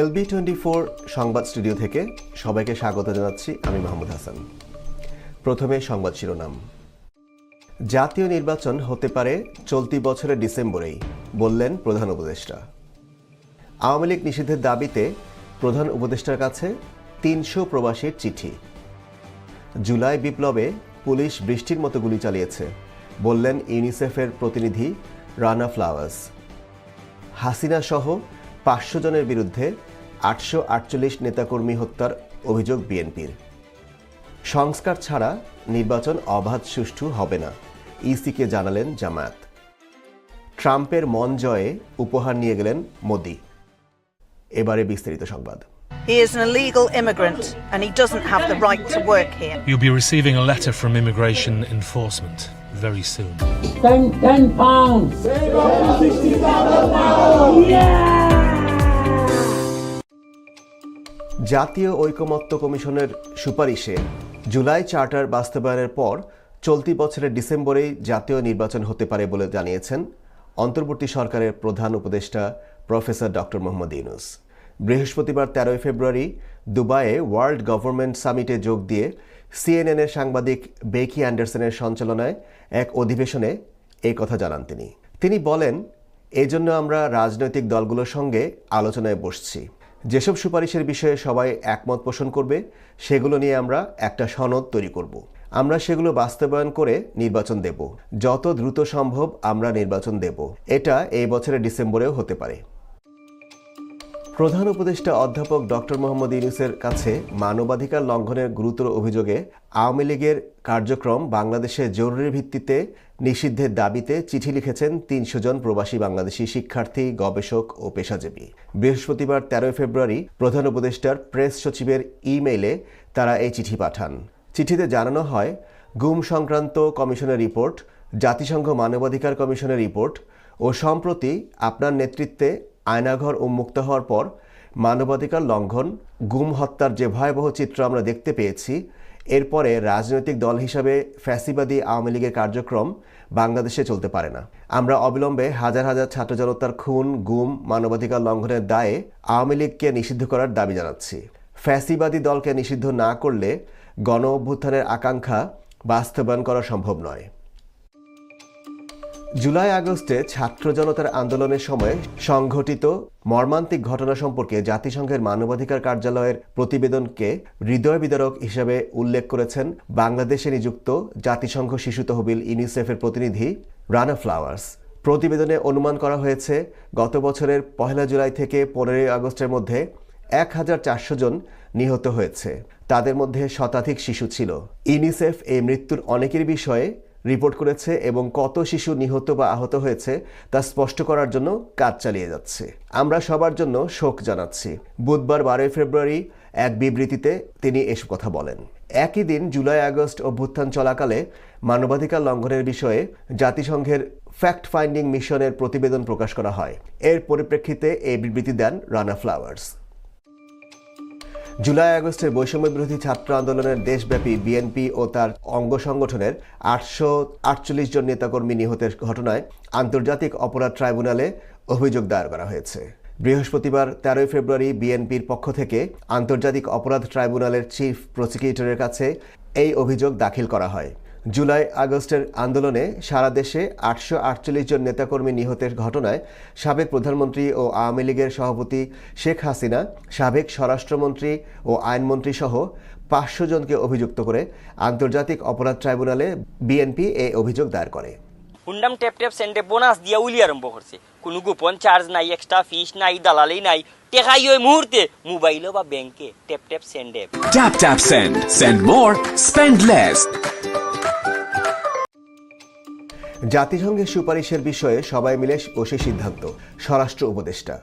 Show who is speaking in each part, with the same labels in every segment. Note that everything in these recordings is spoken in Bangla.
Speaker 1: এলবি টোয়েন্টি ফোর সংবাদ স্টুডিও থেকে সবাইকে স্বাগত জানাচ্ছি আমি মাহমুদ হাসান। প্রথমে সংবাদ শিরোনাম। জাতীয় নির্বাচন হতে পারে চলতি বছরের ডিসেম্বরেই, বললেন প্রধান উপদেষ্টা। আওয়ামী লীগ নিষিদ্ধের দাবিতে প্রধান উপদেষ্টার কাছে তিনশো প্রবাসীর চিঠি। জুলাই বিপ্লবে পুলিশ বৃষ্টির মতো গুলি চালিয়েছে, বললেন ইউনিসেফের প্রতিনিধি রানা ফ্লাওয়ার্স। হাসিনা সহ পাঁচশো জনের বিরুদ্ধে আটশো আটচল্লিশ নেতাকর্মী হত্যার অভিযোগ বিএনপির সংস্কার ছাড়া নির্বাচন অবাধ সুষ্ঠু হবে না ইসিকে জানালেন জামায়াত ট্রাম্পের মন জয়ে উপহার নিয়ে গেলেন মোদি এবারে বিস্তারিত সংবাদ
Speaker 2: He is an illegal immigrant and he doesn't have the right to work here.
Speaker 3: You'll be receiving a letter from immigration enforcement very soon.
Speaker 4: Ten, ten pounds.
Speaker 1: জাতীয় ঐকমত্য কমিশনের সুপারিশে জুলাই চার্টার বাস্তবায়নের পর চলতি বছরের ডিসেম্বরেই জাতীয় নির্বাচন হতে পারে বলে জানিয়েছেন অন্তর্বর্তী সরকারের প্রধান উপদেষ্টা প্রফেসর ডক্টর মোহাম্মদ ইউনুস। বৃহস্পতিবার তেরোই ফেব্রুয়ারি দুবাইয়ে ওয়ার্ল্ড গভর্নমেন্ট সামিটে যোগ দিয়ে সিএনএনের সাংবাদিক বেকি অ্যান্ডারসনের সঞ্চালনায় এক অধিবেশনে এই কথা জানান তিনি। তিনি বলেন, এজন্য আমরা রাজনৈতিক দলগুলোর সঙ্গে আলোচনায় বসছি। যেসব সুপারিশের বিষয়ে সবাই একমত পোষণ করবে, সেগুলো নিয়ে আমরা একটা সনদ তৈরি করব। আমরা সেগুলো বাস্তবায়ন করে নির্বাচন দেব। যত দ্রুত সম্ভব আমরা নির্বাচন দেব। এটা এই বছরের ডিসেম্বরেও হতে পারে। প্রধান উপদেষ্টা অধ্যাপক ডক্টর মোহাম্মদ ইউনুসের কাছে মানবাধিকার লঙ্ঘনের গুরুতর অভিযোগে আওয়ামী লীগের কার্যক্রম বাংলাদেশে জরুরি ভিত্তিতে নিষিদ্ধের দাবিতে চিঠি লিখেছেন তিনশো জন প্রবাসী বাংলাদেশি শিক্ষার্থী, গবেষক ও পেশাজীবী। বৃহস্পতিবার তেরোই ফেব্রুয়ারি প্রধান উপদেষ্টার প্রেস সচিবের ইমেইলে তারা এই চিঠি পাঠান। চিঠিতে জানানো হয়, গুম সংক্রান্ত কমিশনের রিপোর্ট, জাতিসংঘ মানবাধিকার কমিশনের রিপোর্ট ও সম্প্রতি আপনার নেতৃত্বে আয়নাঘর উন্মুক্ত হওয়ার পর মানবাধিকার লঙ্ঘন, গুম হত্যার যে ভয়াবহ চিত্র আমরা দেখতে পেয়েছি এরপরে রাজনৈতিক দল হিসাবে ফ্যাসিবাদী আওয়ামী লীগের কার্যক্রম বাংলাদেশে চলতে পারে না। আমরা অবিলম্বে হাজার হাজার ছাত্র জনতার খুন, গুম, মানবাধিকার লঙ্ঘনের দায়ে আওয়ামী লীগকে নিষিদ্ধ করার দাবি জানাচ্ছি। ফ্যাসিবাদী দলকে নিষিদ্ধ না করলে গণ অভ্যুত্থানের আকাঙ্ক্ষা বাস্তবায়ন করা সম্ভব নয়। জুলাই আগস্টে ছাত্র জনতার আন্দোলনের সময় সংঘটিত মর্মান্তিক ঘটনা সম্পর্কে জাতিসংঘের মানবাধিকার কার্যালয়ের প্রতিবেদনকে হৃদয় বিদারক হিসেবে উল্লেখ করেছেন বাংলাদেশে নিযুক্ত জাতিসংঘ শিশু তহবিল ইউনিসেফের প্রতিনিধি রানা ফ্লাওয়ার্স। প্রতিবেদনে অনুমান করা হয়েছে, গত বছরের পহেলা জুলাই থেকে পনেরোই আগস্টের মধ্যে এক হাজার চারশো জন নিহত হয়েছে। তাদের মধ্যে শতাধিক শিশু ছিল। ইউনিসেফ এই মৃত্যুর অনেকের বিষয়ে রিপোর্ট করেছে এবং কত শিশু নিহত বা আহত হয়েছে তা স্পষ্ট করার জন্য কাজ চালিয়ে যাচ্ছে। আমরা সবার জন্য শোক জানাচ্ছি। বুধবার বারোই ফেব্রুয়ারি এক বিবৃতিতে তিনি এসব কথা বলেন। একই দিন জুলাই, আগস্ট অভ্যুত্থান চলাকালে মানবাধিকার লঙ্ঘনের বিষয়ে জাতিসংঘের ফ্যাক্ট ফাইন্ডিং মিশনের প্রতিবেদন প্রকাশ করা হয়। এর পরিপ্রেক্ষিতে এই বিবৃতি দেন রানা ফ্লাওয়ার্স। জুলাই আগস্টের বৈষম্য বিরোধী ছাত্র আন্দোলনের দেশব্যাপী বিএনপি ও তার অঙ্গ সংগঠনের আটশো আটচল্লিশ জন নেতাকর্মী নিহতের ঘটনায় আন্তর্জাতিক অপরাধ ট্রাইব্যুনালে অভিযোগ দায়ের করা হয়েছে। বৃহস্পতিবার তেরোই ফেব্রুয়ারি বিএনপির পক্ষ থেকে আন্তর্জাতিক অপরাধ ট্রাইব্যুনালের চিফ প্রসিকিউটরের কাছে এই অভিযোগ দাখিল করা হয়। জুলাই আগস্টের আন্দোলনে সারা দেশে আটশো আটচল্লিশ জন নেতাকর্মী নিহতের ঘটনায় সাবেক প্রধানমন্ত্রী ও আওয়ামী লীগের সভাপতি শেখ হাসিনা সাবেক স্বরাষ্ট্রমন্ত্রী ও আইনমন্ত্রী সহ পাঁচশো জনকে অভিযুক্ত করে আন্তর্জাতিক অপরাধ ট্রাইব্যুনালে বিএনপি এই অভিযোগ দায়ের করে
Speaker 5: হুন্ডাম ট্যাপ ট্যাপ সেন্টে বোনাস দিয়া উলি আরম্ভ করছে কোনো গোপন চার্জ নাই এক্সট্রা ফিস নাই দালালি নাই টেকাই ওই মুহূর্তে মোবাইলও বা ব্যাংকে ট্যাপ ট্যাপ সেন্ডে
Speaker 6: Tap tap send. Send more, spend less.
Speaker 1: জাতিসংঘের সুপারিশের বিষয়ে সবাই মিলে বসে সিদ্ধান্ত, স্বরাষ্ট্র উপদেষ্টা।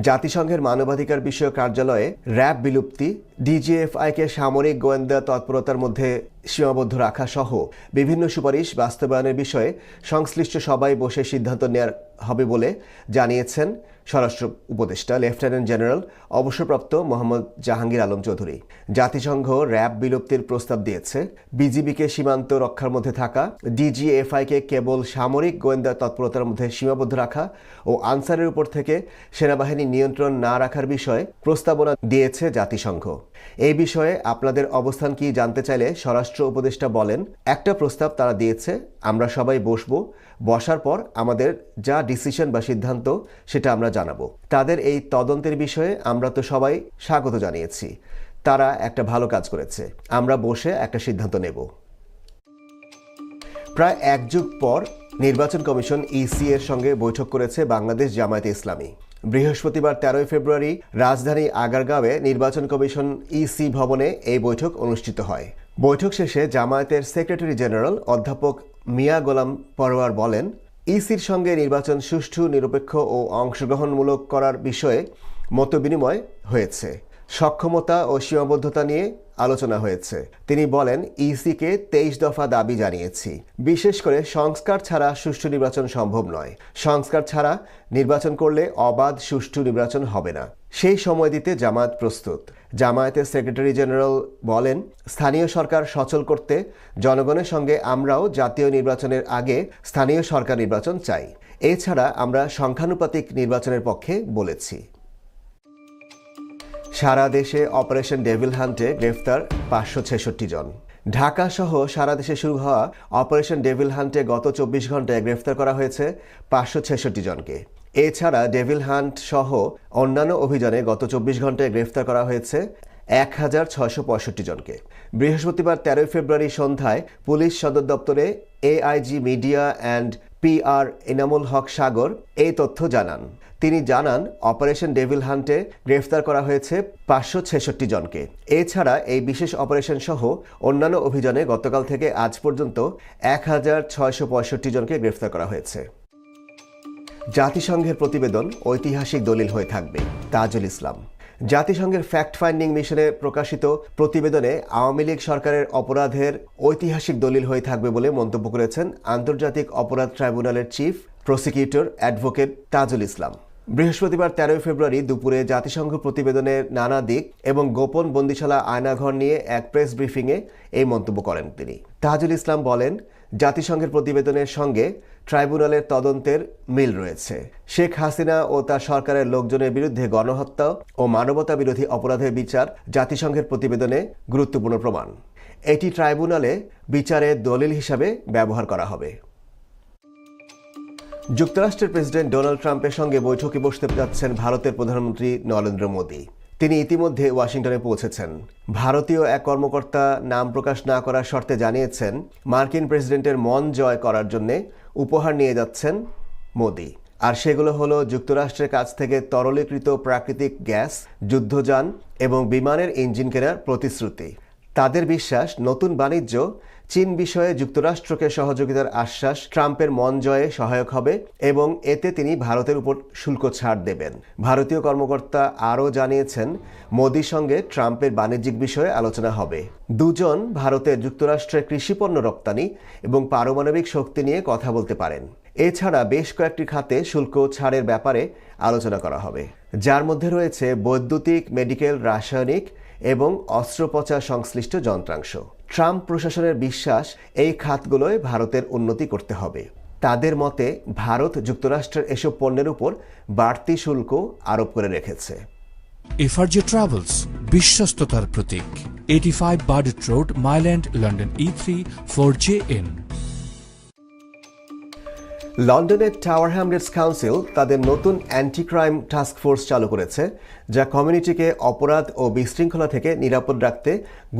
Speaker 1: জাতিসংঘের মানবাধিকার বিষয়ক কার্যালয়ে র্যাব বিলুপ্তি ডিজিএফআইকে সামরিক গোয়েন্দা তৎপরতার মধ্যে সীমাবদ্ধ রাখা সহ বিভিন্ন সুপারিশ বাস্তবায়নের বিষয়ে সংশ্লিষ্ট সবাই বসে সিদ্ধান্ত নেওয়ার হবে বলে জানিয়েছেন স্বরাষ্ট্র উপদেষ্টা লেফটেন্যান্ট জেনারেল অবসরপ্রাপ্ত মোহাম্মদ জাহাঙ্গীর আলম চৌধুরী। জাতিসংঘ র্যাব বিলুপ্তির প্রস্তাব দিয়েছে। বিজিবিকে সীমান্ত রক্ষার মধ্যে থাকা ডিজিএফআইকে কেবল সামরিক গোয়েন্দা তৎপরতার মধ্যে সীমাবদ্ধ রাখা ও আনসারের উপর থেকে সেনাবাহিনী নিয়ন্ত্রণ না রাখার বিষয়ে প্রস্তাবনা দিয়েছে জাতিসংঘ। এই বিষয়ে আপনাদের অবস্থান কি জানতে চাইলে স্বরাষ্ট্র উপদেষ্টা বলেন, একটা প্রস্তাব তারা দিয়েছে, আমরা সবাই বসবো, বসার পর আমাদের যা ডিসিশন বা সিদ্ধান্ত সেটা আমরা জানাব। তাদের এই তদন্তের বিষয়ে আমরা তো সবাই স্বাগত জানিয়েছি। তারা একটা ভালো কাজ করেছে, আমরা বসে একটা সিদ্ধান্ত নেব। প্রায় এক যুগ পর নির্বাচন কমিশন ইসি এর সঙ্গে বৈঠক করেছে বাংলাদেশ জামায়াতে ইসলামী। বৃহস্পতিবার তেরোই ফেব্রুয়ারি রাজধানী আগারগাঁওয়ে নির্বাচন কমিশন ইসি ভবনে এই বৈঠক অনুষ্ঠিত হয়। বৈঠক শেষে জামায়াতের সেক্রেটারি জেনারেল অধ্যাপক মিয়া গোলাম পরোয়ার বলেন, ইসির সঙ্গে নির্বাচন সুষ্ঠু, নিরপেক্ষ ও অংশগ্রহণমূলক করার বিষয়ে মতবিনিময় হয়েছে। সক্ষমতা ও সীমাবদ্ধতা নিয়ে আলোচনা হয়েছে। তিনি বলেন, ইসিকে তেইশ দফা দাবি জানিয়েছি। বিশেষ করে সংস্কার ছাড়া সুষ্ঠু নির্বাচন সম্ভব নয়। সংস্কার ছাড়া নির্বাচন করলে অবাধ সুষ্ঠু নির্বাচন হবে না। সেই সময় দিতে জামায়াত প্রস্তুত। জামায়াতের সেক্রেটারি জেনারেল বলেন, স্থানীয় সরকার সচল করতে জনগণের সঙ্গে আমরাও জাতীয় নির্বাচনের আগে স্থানীয় সরকার নির্বাচন চাই। এছাড়া আমরা সংখ্যানুপাতিক নির্বাচনের পক্ষে বলেছি। সারা দেশে অপারেশন ডেভিল হান্টে গ্রেফতার পাঁচশো ছেষট্টি জন। ঢাকা সহ সারা দেশে শুরু হওয়া অপারেশন ডেভিল হান্টে গত চব্বিশ ঘন্টায় গ্রেফতার করা হয়েছে পাঁচশো ছেষট্টি জনকে। এছাড়া ডেভিল হান্ট সহ অন্যান্য অভিযানে গত চব্বিশ ঘন্টায় গ্রেফতার করা হয়েছে এক হাজার ছয়শো পঁয়ষট্টি জনকে। বৃহস্পতিবার তেরোই ফেব্রুয়ারি সন্ধ্যায় পুলিশ সদর দপ্তরে AIG media and PR Enamul Haque Sagar এই তথ্য জানান। তিনি জানান, অপারেশন ডেভিল হান্টে গ্রেফতার করা হয়েছে পাঁচশো ছেষট্টি জনকে। এছাড়া এই বিশেষ অপারেশন সহ অন্যান্য অভিযানে গতকাল থেকে আজ পর্যন্ত এক হাজার ছয়শো পঁয়ষট্টি জনকে গ্রেফতার করা হয়েছে। জাতিসংঘের প্রতিবেদন ঐতিহাসিক দলিল হয়ে থাকবে। তাজুল ইসলাম। জাতিসংঘের ফ্যাক্ট ফাইন্ডিং মিশনে প্রকাশিত প্রতিবেদনে আওয়ামী লীগ সরকারের অপরাধের ঐতিহাসিক দলিল হয়ে থাকবে বলে মন্তব্য করেছেন আন্তর্জাতিক অপরাধ ট্রাইব্যুনালের chief, prosecutor advocate Tajul Islam. বৃহস্পতিবার তেরোই ফেব্রুয়ারি দুপুরে জাতিসংঘ প্রতিবেদনের নানা দিক এবং গোপন বন্দিশালা আয়নাঘর নিয়ে এক প্রেস ব্রিফিংয়ে এই মন্তব্য করেন তিনি। তাজুল ইসলাম বলেন জাতিসংঘের প্রতিবেদনের সঙ্গে ট্রাইব্যুনালের তদন্তের মিল রয়েছে। শেখ হাসিনা ও তার সরকারের লোকজনের বিরুদ্ধে গণহত্যা ও মানবতা বিরোধী অপরাধের বিচার জাতিসংঘের প্রতিবেদনে গুরুত্বপূর্ণ প্রমাণ। এটি ট্রাইব্যুনালে বিচারের দলিল হিসাবে ব্যবহার করা হবে। যুক্তরাষ্ট্রের প্রেসিডেন্ট ডোনাল্ড ট্রাম্পের সঙ্গে বৈঠকে বসতে যাচ্ছেন ভারতের প্রধানমন্ত্রী নরেন্দ্র মোদী। তিনি ইতিমধ্যে ওয়াশিংটনে পৌঁছেছেন। ভারতীয় এক কর্মকর্তা নাম প্রকাশ না করার শর্তে জানিয়েছেন, মার্কিন প্রেসিডেন্টের মন জয় করার জন্যে উপহার নিয়ে যাচ্ছেন মোদি। আর সেগুলো হলো যুক্তরাষ্ট্রের কাছ থেকে তরলীকৃত প্রাকৃতিক গ্যাস, যুদ্ধযান এবং বিমানের ইঞ্জিন কেনার প্রতিশ্রুতি। তাদের বিশ্বাস, নতুন বাণিজ্য, চীন বিষয়ে যুক্তরাষ্ট্রকে সহযোগিতার আশ্বাস, ট্রাম্পের মন জয়ে সহায়ক হবে এবং এতে তিনি ভারতের উপর শুল্ক ছাড় দেবেন। ভারতীয় কর্মকর্তা আরও জানিয়েছেন, মোদির সঙ্গে ট্রাম্পের বাণিজ্যিক বিষয়ে আলোচনা হবে। দুজন ভারতের যুক্তরাষ্ট্রের কৃষিপণ্য রপ্তানি এবং পারমাণবিক শক্তি নিয়ে কথা বলতে পারেন। এছাড়া বেশ কয়েকটি খাতে শুল্ক ছাড়ের ব্যাপারে আলোচনা করা হবে। যার মধ্যে রয়েছে বৈদ্যুতিক, মেডিকেল, রাসায়নিক এবং অস্ত্রোপচার সংশ্লিষ্ট যন্ত্রাংশ। ট্রাম্প প্রশাসনের বিশ্বাস এই খাতগুলোয় ভারতের উন্নতি করতে হবে। তাদের মতে, ভারত যুক্তরাষ্ট্রের এসব পণ্যের উপর বাড়তি শুল্ক আরোপ করে রেখেছে।
Speaker 7: এফআরজে ট্রাভেলস বিশ্বস্ততার প্রতীক। Eighty five Burdett road Mile End London E three four J N
Speaker 1: লন্ডনের টাওয়ার হ্যামলেটস কাউন্সিল তাদের নতুন অ্যান্টি ক্রাইম টাস্ক ফোর্স চালু করেছে, যা কমিউনিটিকে অপরাধ ও বিশৃঙ্খলা থেকে নিরাপদ রাখতে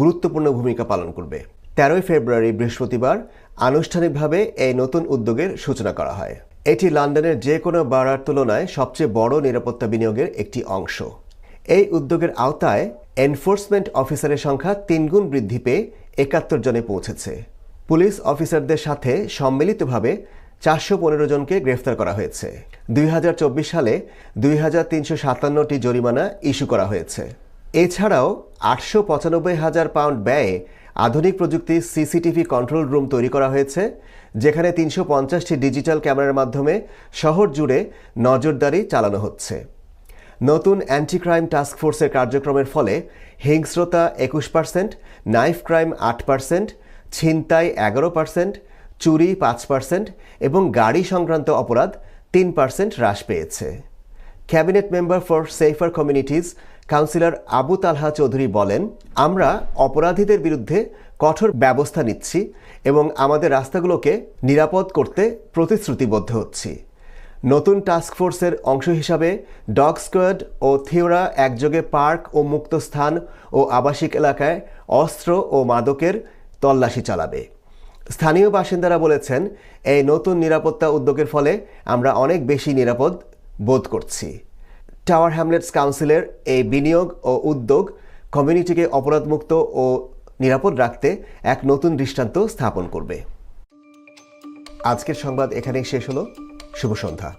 Speaker 1: গুরুত্বপূর্ণ ভূমিকা পালন করবে। তেরোই ফেব্রুয়ারি বৃহস্পতিবার আনুষ্ঠানিকভাবে এই নতুন উদ্যোগের সূচনা করা হয়। এটি লন্ডনের যে কোনো বাড়ার তুলনায় সবচেয়ে বড় নিরাপত্তা বিনিয়োগের একটি অংশ। এই উদ্যোগের আওতায় এনফোর্সমেন্ট অফিসারের সংখ্যা তিনগুণ বৃদ্ধি পেয়ে একাত্তর জনে পৌঁছেছে। পুলিশ অফিসারদের সাথে সম্মিলিতভাবে চারশো পনেরো জনকে গ্রেফতার করা হয়েছে। দুই হাজার চব্বিশ সালে দুই হাজার তিনশো সাতান্নটি জরিমানা ইস্যু করা হয়েছে। এছাড়াও আটশো পঁচানব্বই হাজার পাউন্ড ব্যয়ে আধুনিক প্রযুক্তি সিসিটিভি কন্ট্রোল রুম তৈরি করা হয়েছে, যেখানে তিনশো পঞ্চাশটি ডিজিটাল ক্যামেরার মাধ্যমে শহর জুড়ে নজরদারি চালানো হচ্ছে। নতুন অ্যান্টি ক্রাইম টাস্ক ফোর্সের কার্যক্রমের ফলে হিংস্রতা একুশ পার্সেন্ট, নাইফ ক্রাইম আট পার্সেন্ট, ছিনতাই এগারো পার্সেন্ট চুরি পাঁচ পার্সেন্ট এবং গাড়ি সংক্রান্ত অপরাধ তিন পার্সেন্ট হ্রাস পেয়েছে। Cabinet member for safer communities councillor Abu Talha Chowdhury বলেন, আমরা অপরাধীদের বিরুদ্ধে কঠোর ব্যবস্থা নিচ্ছি এবং আমাদের রাস্তাগুলোকে নিরাপদ করতে প্রতিশ্রুতিবদ্ধ হচ্ছি। নতুন টাস্ক ফোর্সের অংশ হিসাবে ডগ স্কোয়াড ও থিওরা একযোগে পার্ক ও মুক্ত স্থান ও আবাসিক এলাকায় অস্ত্র ও মাদকের তল্লাশি চালাবে। স্থানীয় বাসিন্দারা বলেছেন, এই নতুন নিরাপত্তা উদ্যোগের ফলে আমরা অনেক বেশি নিরাপদ বোধ করছি। টাওয়ার হ্যামলেটস কাউন্সিলের এই বিনিয়োগ ও উদ্যোগ কমিউনিটিকে অপরাধমুক্ত ও নিরাপদ রাখতে এক নতুন দৃষ্টান্ত স্থাপন করবে। আজকের সংবাদ এখানেই শেষ হলো। শুভ সন্ধ্যা।